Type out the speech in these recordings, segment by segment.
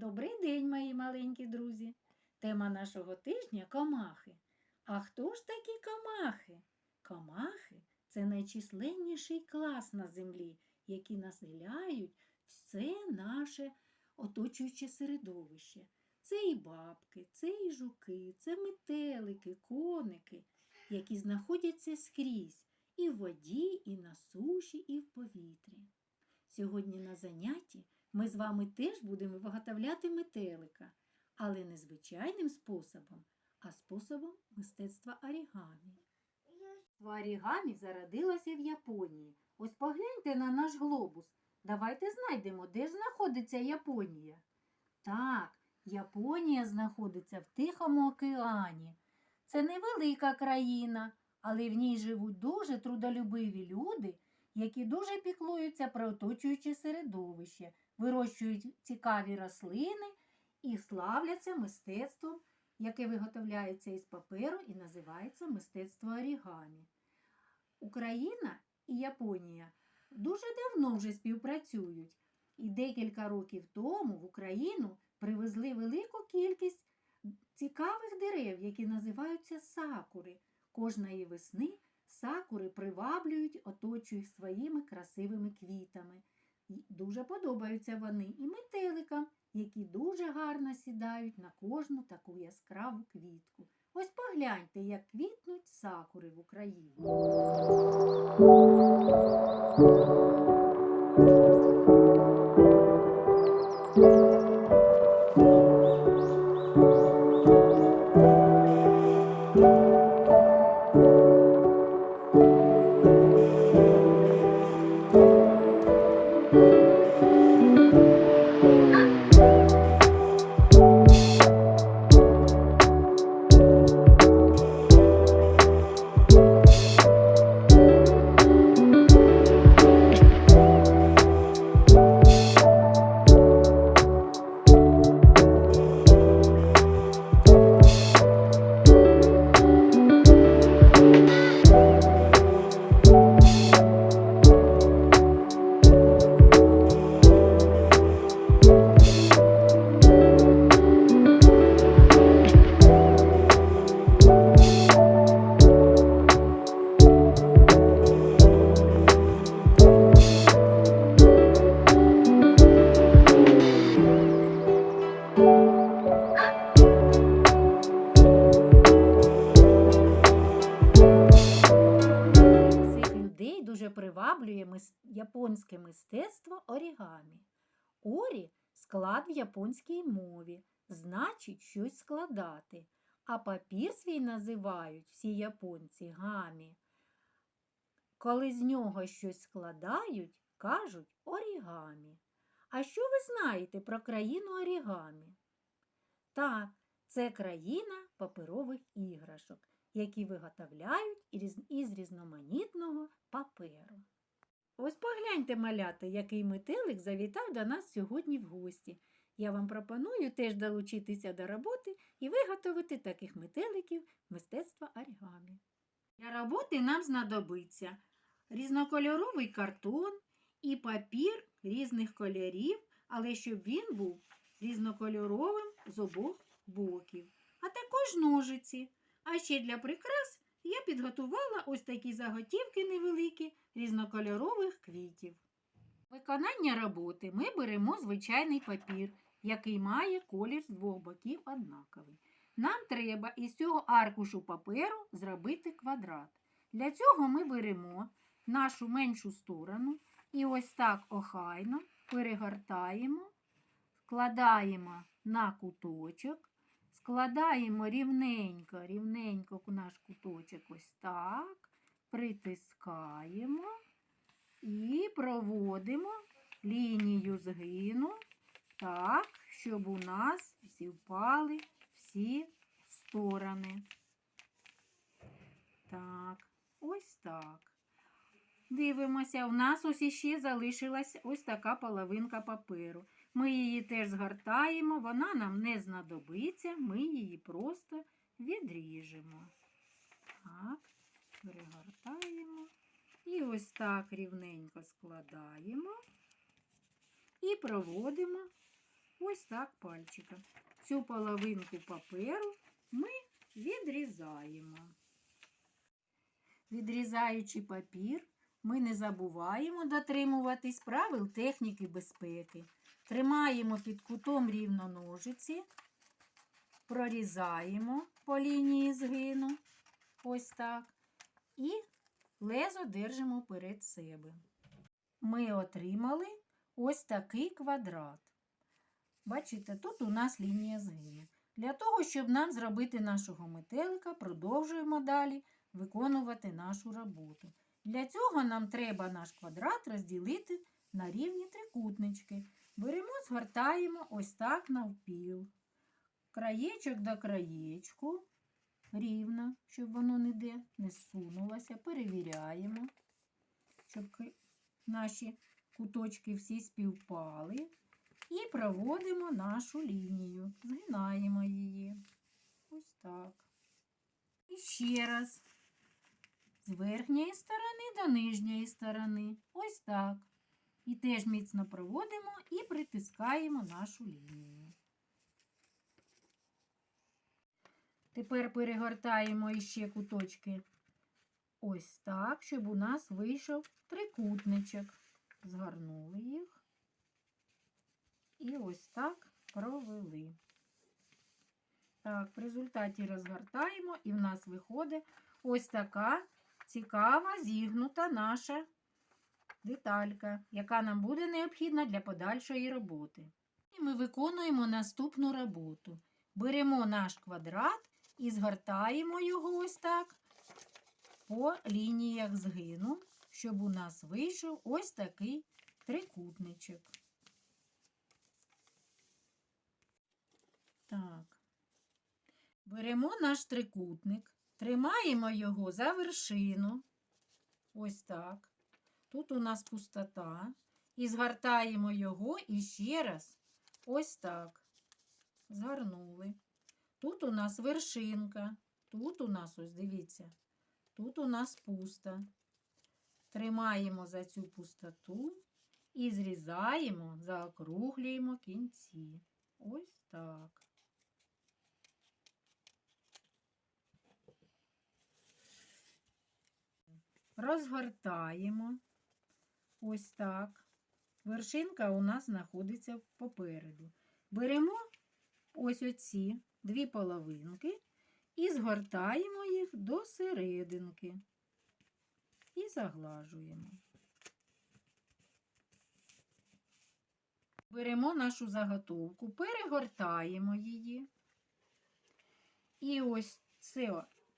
Добрий день, мої маленькі друзі. Тема нашого тижня комахи. А хто ж такі комахи? Комахи це найчисленніший клас на землі, які населяють все наше оточуюче середовище. Це і бабки, це і жуки, це метелики, коники, які знаходяться скрізь і в воді, і на суші, і в повітрі. Сьогодні на занятті ми з вами теж будемо виготовляти метелика, але не звичайним способом, а способом мистецтва орігамі. Орігамі зародилося в Японії. Ось погляньте на наш глобус. Давайте знайдемо, де ж знаходиться Японія. Так, Японія знаходиться в Тихому океані. Це невелика країна, але в ній живуть дуже трудолюбиві люди, які дуже піклуються про оточуюче середовище, вирощують цікаві рослини і славляться мистецтвом, яке виготовляється із паперу і називається мистецтво орігамі. Україна і Японія дуже давно вже співпрацюють, і декілька років тому в Україну привезли велику кількість цікавих дерев, які називаються сакури. Кожної весни сакури приваблюють, оточують своїми красивими квітами. Дуже подобаються вони і метеликам, які дуже гарно сідають на кожну таку яскраву квітку. Ось погляньте, як квітнуть сакури в Україні. Цих японське мистецтво орігамі. Орі склад в японській мові, значить щось складати, а папір свій називають всі японці гамі. Коли з нього щось складають, кажуть орігамі. А що ви знаєте про країну орігамі? Так, це країна паперових іграшок які виготовляють із різноманітного паперу. Ось погляньте, малята, який метелик завітав до нас сьогодні в гості. Я вам пропоную теж долучитися до роботи і виготовити таких метеликів мистецтва орігамі. Для роботи нам знадобиться різнокольоровий картон і папір різних кольорів, але щоб він був різнокольоровим з обох боків, а також ножиці. А ще для прикрас я підготувала ось такі заготівки невеликі різнокольорових квітів. Виконання роботи ми беремо звичайний папір, який має колір з двох боків однаковий. Нам треба із цього аркушу паперу зробити квадрат. Для цього ми беремо нашу меншу сторону і ось так охайно перегортаємо, складаємо на куточок. Складаємо рівненько, рівненько наш куточок ось так, притискаємо і проводимо лінію згину так, щоб у нас зівпали всі сторони. Так, ось так. Дивимося, у нас ось іще залишилась ось така половинка паперу. Ми її теж згортаємо, вона нам не знадобиться, ми її просто відріжемо. Так, перегортаємо. І ось так рівненько складаємо і проводимо ось так пальчиком. Цю половинку паперу ми відрізаємо. Відрізаючи папір, ми не забуваємо дотримуватись правил техніки безпеки. Тримаємо під кутом рівно ножиці, прорізаємо по лінії згину, ось так, і лезо держимо перед себе. Ми отримали ось такий квадрат. Бачите, тут у нас лінія згину. Для того, щоб нам зробити нашого метелика, продовжуємо далі виконувати нашу роботу. Для цього нам треба наш квадрат розділити на рівні трикутнички. Беремо, згортаємо ось так навпіл. Краєчок до краєчку, рівно, щоб воно ніде не сунулося. Перевіряємо, щоб наші куточки всі співпали. І проводимо нашу лінію, згинаємо її. Ось так. І ще раз. З верхньої сторони до нижньої сторони. Ось так. І теж міцно проводимо і притискаємо нашу лінію. Тепер перегортаємо іще куточки ось так, щоб у нас вийшов трикутничок. Згорнули їх. І ось так провели. Так, в результаті розгортаємо, і в нас виходить ось така цікава зігнута наша деталька, яка нам буде необхідна для подальшої роботи. І ми виконуємо наступну роботу. Беремо наш квадрат і згортаємо його ось так по лініях згину, щоб у нас вийшов ось такий трикутничок. Так. Беремо наш трикутник, тримаємо його за вершину. Ось так. Тут у нас пустота. І згортаємо його і ще раз ось так. Згорнули. Тут у нас вершинка. Тут у нас, ось дивіться, тут у нас пусто. Тримаємо за цю пустоту і зрізаємо, заокруглюємо кінці. Ось так. Розгортаємо. Ось так. Вершинка у нас знаходиться попереду. Беремо ось оці дві половинки і згортаємо їх до серединки і заглажуємо. Беремо нашу заготовку, перегортаємо її. І ось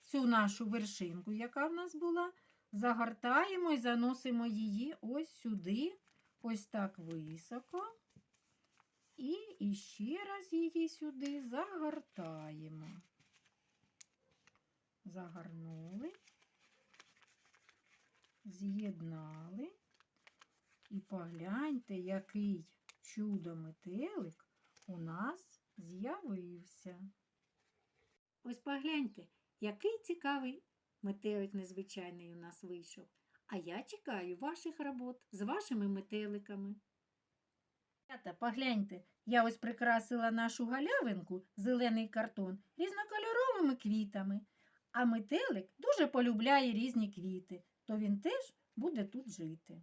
цю нашу вершинку, яка в нас була, загортаємо і заносимо її ось сюди, ось так високо. І іще раз її сюди загортаємо. Загорнули, з'єднали. І погляньте, який чудо-метелик у нас з'явився. Ось погляньте, який цікавий метелик незвичайний у нас вийшов. А я чекаю ваших робот з вашими метеликами. Тата, погляньте, я ось прикрасила нашу галявинку, зелений картон, різнокольоровими квітами. А метелик дуже полюбляє різні квіти, то він теж буде тут жити.